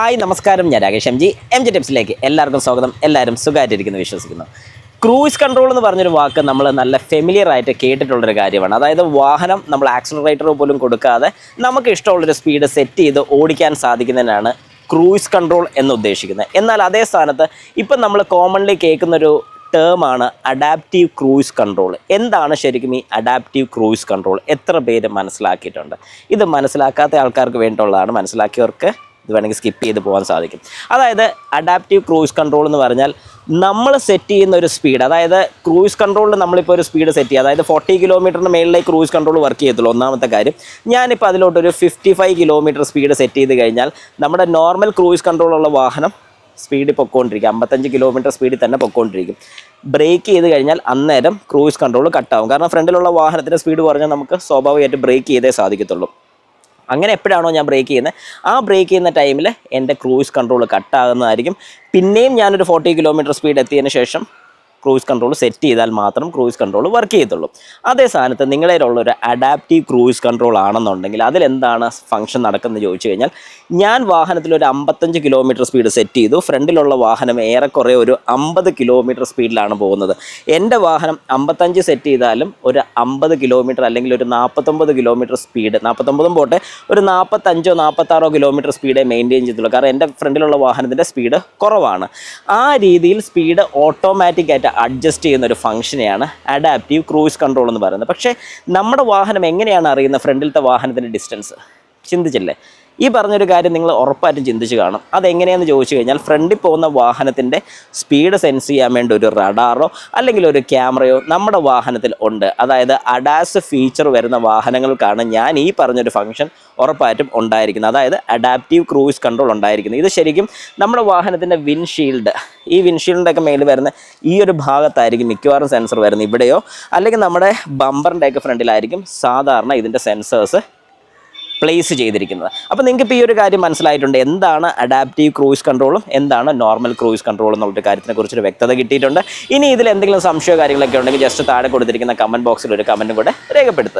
Hi നമസ്കാരം. ഞാൻ Rakesh M G. M G ടിപ്സിലേക്ക് എല്ലാവർക്കും സ്വാഗതം. എല്ലാവരും സുഖമായിട്ടിരിക്കുന്നു വിശ്വസിക്കുന്നു. ക്രൂയിസ് കൺട്രോൾ എന്ന് പറഞ്ഞൊരു വാക്ക് നമ്മൾ നല്ല ഫെമിലിയർ ആയിട്ട് കേട്ടിട്ടുള്ളൊരു കാര്യമാണ്. അതായത് വാഹനം നമ്മൾ ആക്സിലറേറ്റർ പോലും കൊടുക്കാതെ നമുക്ക് ഇഷ്ടമുള്ളൊരു സ്പീഡ് സെറ്റ് ചെയ്ത് ഓടിക്കാൻ സാധിക്കുന്നതിനാണ് ക്രൂയിസ് കൺട്രോൾ എന്ന് ഉദ്ദേശിക്കുന്നത്. എന്നാൽ അതേ സ്ഥാനത്ത് ഇപ്പം നമ്മൾ കോമൺലി കേൾക്കുന്നൊരു ടേമാണ് അഡാപ്റ്റീവ് ക്രൂയിസ് കൺട്രോൾ എന്താണ് ശരിക്കും ഈ അഡാപ്റ്റീവ് ക്രൂയിസ് കൺട്രോൾ എത്ര പേര് മനസ്സിലാക്കിയിട്ടുണ്ട്? ഇത് മനസ്സിലാക്കാത്ത ആൾക്കാർക്ക് വേണ്ടിയുള്ളതാണ് മനസ്സിലാക്കിയവർക്ക് വേണമെങ്കിൽ സ്കിപ്പ് ചെയ്ത് പോകാൻ സാധിക്കും. അതായത് അഡാപ്റ്റീവ് ക്രൂയിസ് കൺട്രോൾ എന്ന് പറഞ്ഞാൽ നമ്മൾ സെറ്റ് ചെയ്യുന്ന ഒരു സ്പീഡ് അതായത് ക്രൂയിസ് കൺട്രോളിൽ നമ്മളിപ്പോൾ ഒരു സ്പീഡ് സെറ്റ് ചെയ്യുക. അതായത് ഫോർട്ടി കിലോമീറ്ററിന് മേളിലേക്ക് ക്രൂയിസ് കൺട്രോൾ വർക്ക് ചെയ്യത്തുള്ളൂ. ഒന്നാമത്തെ കാര്യം ഞാനിപ്പോൾ അതിലോട്ടൊരു fifty five kilometre speed set ചെയ്ത് കഴിഞ്ഞാൽ നമ്മുടെ നോർമൽ ക്രൂയിസ് കൺട്രോളുള്ള വാഹനം സ്പീഡിൽ പൊക്കോണ്ടിരിക്കും. അമ്പത്തഞ്ച് കിലോമീറ്റർ സ്പീഡിൽ തന്നെ പൊക്കോണ്ടിരിക്കും. ബ്രേക്ക് ചെയ്ത് കഴിഞ്ഞാൽ അന്നേരം ക്രൂയിസ് കൺട്രോൾ കട്ടാവും കാരണം ഫ്രണ്ടിലുള്ള വാഹനത്തിന്റെ സ്പീഡ് പറഞ്ഞാൽ നമുക്ക് സ്വാഭാവികമായിട്ട് ബ്രേക്ക് ചെയ്തേ സാധിക്കത്തുള്ളൂ. അങ്ങനെ എപ്പോഴാണോ ഞാൻ ബ്രേക്ക് ചെയ്യുന്നത് ആ ബ്രേക്ക് ചെയ്യുന്ന ടൈമിൽ എന്റെ ക്രൂയിസ് കൺട്രോൾ കട്ടാകുന്നതായിരിക്കും പിന്നെയും ഞാനൊരു ഫോർട്ടി കിലോമീറ്റർ സ്പീഡ് എത്തിയതിന് ശേഷം ക്രൂയിസ് കൺട്രോൾ സെറ്റ് ചെയ്താൽ മാത്രം ക്രൂയിസ് കൺട്രോൾ വർക്ക് ചെയ്യത്തുള്ളൂ. അതേ സ്ഥാനത്ത് നിങ്ങളേലുള്ള ഒരു അഡാപ്റ്റീവ് ക്രൂയിസ് കൺട്രോൾ ആണെന്നുണ്ടെങ്കിൽ അതിലെന്താണ് ഫംഗ്ഷൻ നടക്കുന്നത് ചോദിച്ചു കഴിഞ്ഞാൽ ഞാൻ വാഹനത്തിൽ ഒരു അമ്പത്തഞ്ച് കിലോമീറ്റർ സ്പീഡ് സെറ്റ് ചെയ്തു. ഫ്രണ്ടിലുള്ള വാഹനം ഏറെക്കുറെ ഒരു അമ്പത് കിലോമീറ്റർ സ്പീഡിലാണ് പോകുന്നത്. എന്റെ വാഹനം അമ്പത്തഞ്ച് സെറ്റ് ചെയ്താലും ഒരു അമ്പത് കിലോമീറ്റർ അല്ലെങ്കിൽ ഒരു നാൽപ്പത്തൊമ്പത് കിലോമീറ്റർ സ്പീഡ് നാൽപ്പത്തൊമ്പതും പോട്ടെ ഒരു നാൽപ്പത്തഞ്ചോ നാൽപ്പത്താറോ കിലോമീറ്റർ സ്പീഡേ മെയിന്റെയിൻ ചെയ്തുള്ളൂ. കാരണം എന്റെ ഫ്രണ്ടിലുള്ള വാഹനത്തിന്റെ സ്പീഡ് കുറവാണ്. ആ രീതിയിൽ സ്പീഡ് ഓട്ടോമാറ്റിക് അഡ്ജസ്റ്റ് ചെയ്യുന്ന ഒരു ഫംഗ്ഷനെയാണ് അഡാപ്റ്റീവ് ക്രൂയിസ് കൺട്രോൾ എന്ന് പറയുന്നത്. പക്ഷേ നമ്മുടെ വാഹനം എങ്ങനെയാണ് അറിയുന്നത് ഫ്രണ്ടിലത്തെ വാഹനത്തിന്റെ ഡിസ്റ്റൻസ്? ചിന്തിച്ചില്ലേ? ഈ പറഞ്ഞൊരു കാര്യം നിങ്ങൾ ഉറപ്പായിട്ടും ചിന്തിച്ച് കാണും അതെങ്ങനെയാണെന്ന് ചോദിച്ചു കഴിഞ്ഞാൽ ഫ്രണ്ടിൽ പോകുന്ന വാഹനത്തിന്റെ സ്പീഡ് സെൻസ് ചെയ്യാൻ വേണ്ടി ഒരു റഡാറോ അല്ലെങ്കിൽ ഒരു ക്യാമറയോ നമ്മുടെ വാഹനത്തിൽ ഉണ്ട്. അതായത് അഡാസ് ഫീച്ചർ വരുന്ന വാഹനങ്ങൾക്കാണ് ഞാൻ ഈ പറഞ്ഞൊരു ഫംഗ്ഷൻ ഉറപ്പായിട്ടും ഉണ്ടായിരിക്കുന്നത്. അതായത് അഡാപ്റ്റീവ് ക്രൂയിസ് കൺട്രോൾ ഉണ്ടായിരിക്കുന്നത്. ഇത് ശരിക്കും നമ്മുടെ വാഹനത്തിന്റെ വിൻഷീൽഡ് ഈ വിൻഷീൽഡിന്റെയൊക്കെ മേളിൽ വരുന്ന ഈ ഒരു ഭാഗത്തായിരിക്കും മിക്കവാറും സെൻസർ വരുന്നത്. ഇവിടെയോ? അല്ലെങ്കിൽ നമ്മുടെ ബമ്പറിന്റെയൊക്കെ ഫ്രണ്ടിലായിരിക്കും സാധാരണ ഇതിന്റെ സെൻസേഴ്സ് പ്ലേസ് ചെയ്തിരിക്കുന്നത്. അപ്പോൾ നിങ്ങൾക്ക് ഇപ്പോൾ ഈ ഒരു കാര്യം മനസ്സിലായിട്ടുണ്ട്. എന്താണ് അഡാപ്റ്റീവ് ക്രൂയിസ് കൺട്രോളും എന്താണ് നോർമൽ ക്രൂയിസ് കൺട്രോളും എന്നുള്ളൊരു കാര്യത്തിനെ കുറിച്ചൊരു വ്യക്തത കിട്ടിയിട്ടുണ്ട്. ഇനി ഇതിൽ എന്തെങ്കിലും സംശയമോ കാര്യങ്ങളൊക്കെ ഉണ്ടെങ്കിൽ ജസ്റ്റ് താഴെ കൊടുത്തിരിക്കുന്ന കമന്റ് ബോക്സിൽ ഒരു കമന്റും കൂടെ രേഖപ്പെടുത്തുക.